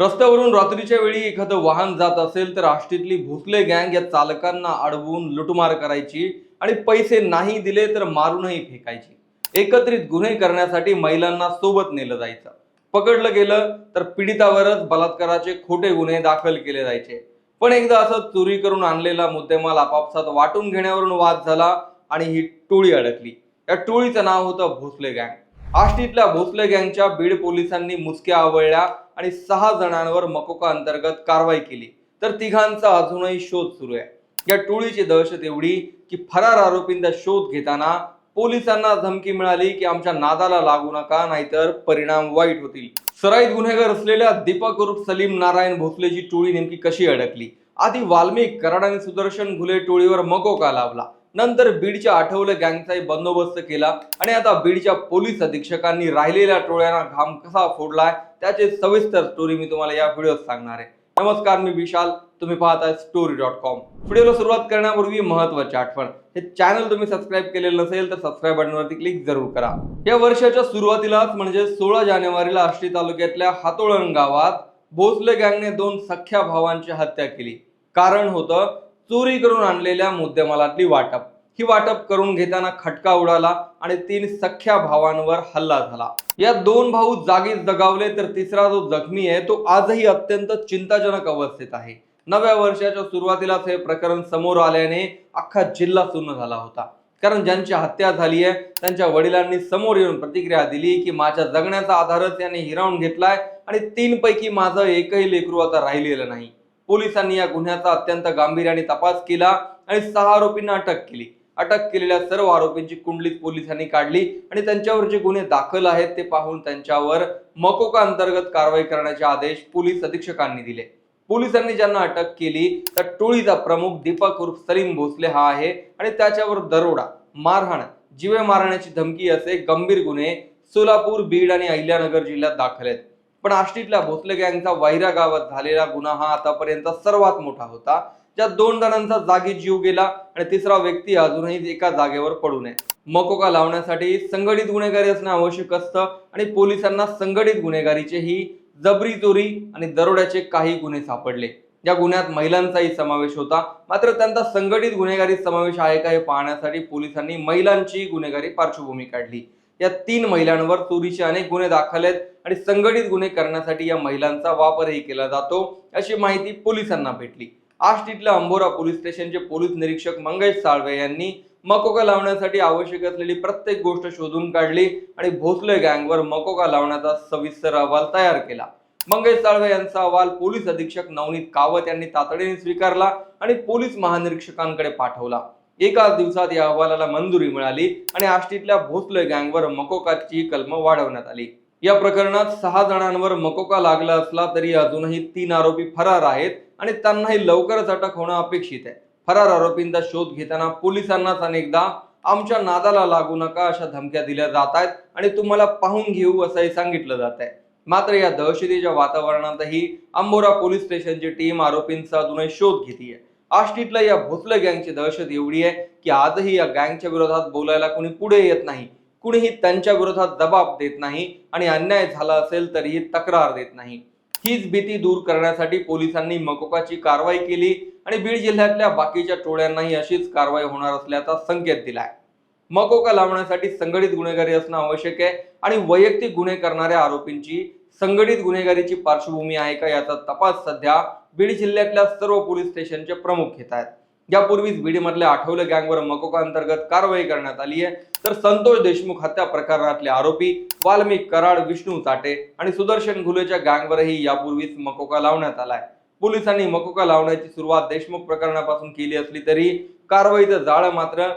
रस्त्यावरून रात्रीच्या वेळी एखादं वाहन जात असेल तर आष्टीतली भुसले गँग या चालकांना अडवून लुटमार करायची आणि पैसे नाही दिले तर मारूनही फेकायची. एकत्रित गुन्हे करण्यासाठी महिलांना सोबत नेलं जायचं. पकडलं गेलं तर पीडितावरच बलात्काराचे खोटे गुन्हे दाखल केले जायचे. पण एकदा असं चोरी करून आणलेला मुद्देमाल आपापसात वाटून घेण्यावरून वाद झाला आणि ही टोळी अडकली. या टोळीचं नाव होतं भोसले गँग. आष्टीतल्या भोसले गँगच्या बीड पोलिसांनी मुसक्या आवळल्या आणि सहा जणांवर मकोका अंतर्गत कारवाई केली. तर तिघांचा अजूनही शोध सुरू आहे. या टोळीची दहशत एवढी की फरार आरोपींचा शोध घेताना पोलिसांना धमकी मिळाली की आमच्या नादाला लागू नका नाहीतर परिणाम वाईट होतील. सराईत गुन्हेगार असलेल्या दीपक उर्फ सलीम नारायण भोसलेची टोळी नेमकी कशी अडकली? आधी वाल्मिक कराड आणि सुदर्शन घुले टोळीवर मकोका लावला नंतर बीडच्या आठवले गँगचाही बंदोबस्त केला आणि आता बीडच्या पोलीस अधीक्षकांनी राहिलेल्या टोळ्यांना घाम कसा फोडलाय त्याचे सविस्तर स्टोरी मी तुम्हाला या व्हिडिओत सांगणार आहे. नमस्कार मी विशाल. तुम्ही पाहताय स्टोरी डॉट कॉम व्हिडिओला सुरुवात करण्यापूर्वी महत्वाची आठवण. हे चॅनल तुम्ही सबस्क्राईब केलेलं नसेल तर सबस्क्राईब बटनवरती क्लिक जरूर करा. या वर्षाच्या सुरुवातीलाच म्हणजे सोळा जानेवारीला आष्टी तालुक्यातल्या हातोळण गावात भोसले गँगने दोन सख्या भावांची हत्या केली. कारण होतं चोरी करून आणलेल्या मुद्देमालातली वाटप. ही वाटप करून घेताना खटका उडाला आणि तीन सख्या भावांवर हल्ला झाला. या दोन भाऊ जागीच दगावले तर तिसरा जो जखमी आहे तो आजही अत्यंत चिंताजनक अवस्थेत आहे. नव्या वर्षाच्या सुरुवातीलाच हे प्रकरण समोर आल्याने अख्खा जिल्हा सुन्न झाला होता. कारण ज्यांची हत्या झाली आहे त्यांच्या वडिलांनी समोर येऊन प्रतिक्रिया दिली की माझ्या जगण्याचा आधारच याने हिरावून घेतलाय आणि तीनपैकी माझं एकही लेकरू आता राहिलेलं नाही. पोलिसांनी या गुन्ह्याचा अत्यंत गांभीर्याने तपास केला आणि सहा आरोपींना अटक केली. अटक केलेल्या सर्व आरोपींची कुंडलीत पोलिसांनी काढली आणि त्यांच्यावर जे गुन्हे दाखल आहेत ते पाहून त्यांच्यावर मकोका अंतर्गत कारवाई करण्याचे आदेश पोलीस अधीक्षकांनी दिले. पोलिसांनी ज्यांना अटक केली त्या टोळीचा प्रमुख दीपक उर्फ सलीम भोसले हा आहे आणि त्याच्यावर दरोडा मारहाण जीवे मारण्याची धमकी असे गंभीर गुन्हे सोलापूर बीड आणि अहिल्यानगर जिल्ह्यात दाखल आहेत. पण आष्टीतल्या भोसले गँगचा वायरा गावात झालेला गुन्हा हा आतापर्यंत सर्वात मोठा होता. ज्यात दोन जणांचा जागी जीव गेला आणि तिसरा व्यक्ती अजूनही एका जागेवर पडू नये. मकोका लावण्यासाठी संघटित गुन्हेगारी असणं आवश्यक असतं आणि पोलिसांना संघटित गुन्हेगारीचेही जबरी चोरी आणि दरोड्याचे काही गुन्हे सापडले. या गुन्ह्यात महिलांचाही समावेश होता. मात्र त्यांचा संघटित गुन्हेगारी समावेश आहे का हे पाहण्यासाठी पोलिसांनी महिलांची गुन्हेगारी पार्श्वभूमी काढली. या तीन महिलांवर चोरीचे अनेक गुन्हे दाखल आहेत आणि संघटित गुन्हे करण्यासाठी या महिलांचा वापरही केला जातो. अशी माहिती पोलिसांना भेटली. आष्टीतल्या अंबोरा पोलीस स्टेशनचे पोलीस निरीक्षक मंगेश साळवे यांनी मकोका लावण्यासाठी आवश्यक असलेली प्रत्येक गोष्ट शोधून काढली आणि भोसले गँगवर मकोका लावण्याचा सविस्तर अहवाल तयार केला. मंगेश साळवे यांचा अहवाल पोलीस अधीक्षक नवनीत कावत यांनी तातडीने स्वीकारला आणि पोलीस महानिरीक्षकांकडे पाठवला. एकाच दिवसात या अहवालाला मंजुरी मिळाली आणि आष्टीतल्या भोसले गँगवर मकोकाची कलम वाढवण्यात आली. या प्रकरणात सहा जणांवर मकोका लागला असला तरी अजूनही तीन आरोपी फरार आहेत आणि त्यांनाही लवकरच अटक होणं अपेक्षित आहे. फरार आरोपींचा शोध घेताना पोलिसांनाच अनेकदा आमच्या नादाला लागू नका अशा धमक्या दिल्या जात आहेत आणि तुम्हाला पाहून घेऊ असंही सांगितलं जात आहे. मात्र या दहशतीच्या वातावरणातही अंबोरा पोलीस स्टेशनची टीम आरोपींचा अजूनही शोध घेते आष्टीतल्या या भोसले गँगची दहशत एवढी आहे की आजही या गँगच्या विरोधात बोलायला कुणी पुढे येत नाही कुणीही त्यांच्या विरोधात दबाब देत नाही आणि अन्याय झाला असेल तरीही तक्रार देत नाही. हीच भीती दूर करण्यासाठी पोलिसांनी मकोकाची कारवाई केली आणि बीड जिल्ह्यातल्या बाकीच्या टोळ्यांनाही अशीच कारवाई होणार असल्याचा संकेत दिलाय. मकोका लावण्यासाठी संघटित गुन्हेगारी असणं आवश्यक आहे आणि वैयक्तिक गुन्हे करणाऱ्या आरोपींची संघटित गुन्हेगारीची पार्श्वभूमी आहे का याचा तपास सध्या बीड जिल्ह्यातल्या सर्व पोलीस स्टेशनचे प्रमुख घेत आहेत. यापूर्वीच बीडमधल्या आठवले गँगवर मकोका अंतर्गत कारवाई करण्यात आली आहे. तर संतोष देशमुख हत्या प्रकरणातले आरोपी वाल्मिक कराड विष्णू चाटे आणि सुदर्शन घुलेच्या गँगवरही यापूर्वीच मकोका लावण्यात आलाय. पोलिसांनी मकोका लावण्याची सुरुवात देशमुख प्रकरणापासून केली असली तरी कारवाईचं जाळं मात्र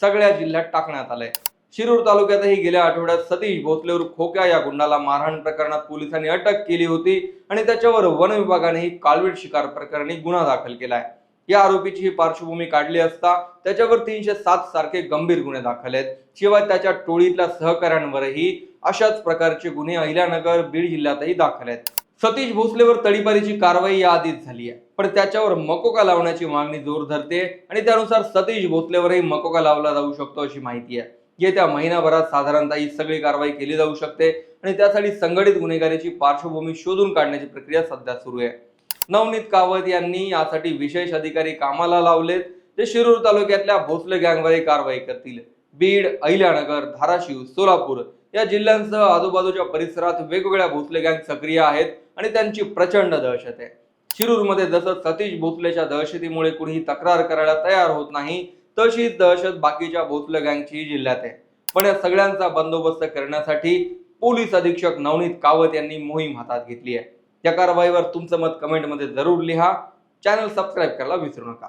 सगळ्या जिल्ह्यात टाकण्यात आलंय. शिरूर तालुक्यातही गेल्या आठवड्यात सतीश भोसलेवर खोक्या या गुंडाला मारहाण प्रकरणात पोलिसांनी अटक केली होती आणि त्याच्यावर वन विभागानेही कालवीट शिकार प्रकरणी गुन्हा दाखल केला आहे या आरोपीची ही पार्श्वभूमी काढली असता त्याच्यावर तीनशे सात सारखे गंभीर गुन्हे दाखल आहेत. शिवाय त्याच्या टोळीतल्या सहकाऱ्यांवरही अशाच प्रकारचे गुन्हे अहिल्यानगर बीड जिल्ह्यातही दाखल आहेत. सतीश भोसलेवर तडीपारीची कारवाई या आधीच झाली आहे. पण त्याच्यावर मकोका लावण्याची मागणी जोर धरते आणि त्यानुसार सतीश भोसलेवरही मकोका लावला जाऊ शकतो अशी माहिती आहे. येत्या महिनाभरात साधारणतः ही सगळी कारवाई केली जाऊ शकते आणि त्यासाठी संघटित गुन्हेगारीची पार्श्वभूमी शोधून काढण्याची प्रक्रिया सध्या सुरू आहे. नवनीत कावत यांनी यासाठी विशेष अधिकारी कामाला लावलेत ते शिरूर तालुक्यातल्या भोसले गँगवर कारवाई करतील. बीड अहिल्यानगर धाराशिव सोलापूर या जिल्ह्यांसह आजूबाजूच्या परिसरात वेगवेगळ्या भोसले गँग सक्रिय आहेत आणि त्यांची प्रचंड दहशत आहे. शिरूरमध्ये जसं सतीश भोसलेच्या दहशतीमुळे कुणीही तक्रार करायला तयार होत नाही तशीच दहशत बाकीच्या भोसले गँगची जिल्ह्यात आहे. पण या सगळ्यांचा बंदोबस्त करण्यासाठी पोलीस अधीक्षक नवनीत कावत यांनी मोहीम हातात घेतली आहे. या कारवाईवर तुमचं मत कमेंटमध्ये जरूर लिहा. चॅनल सबस्क्राईब करायला विसरू नका.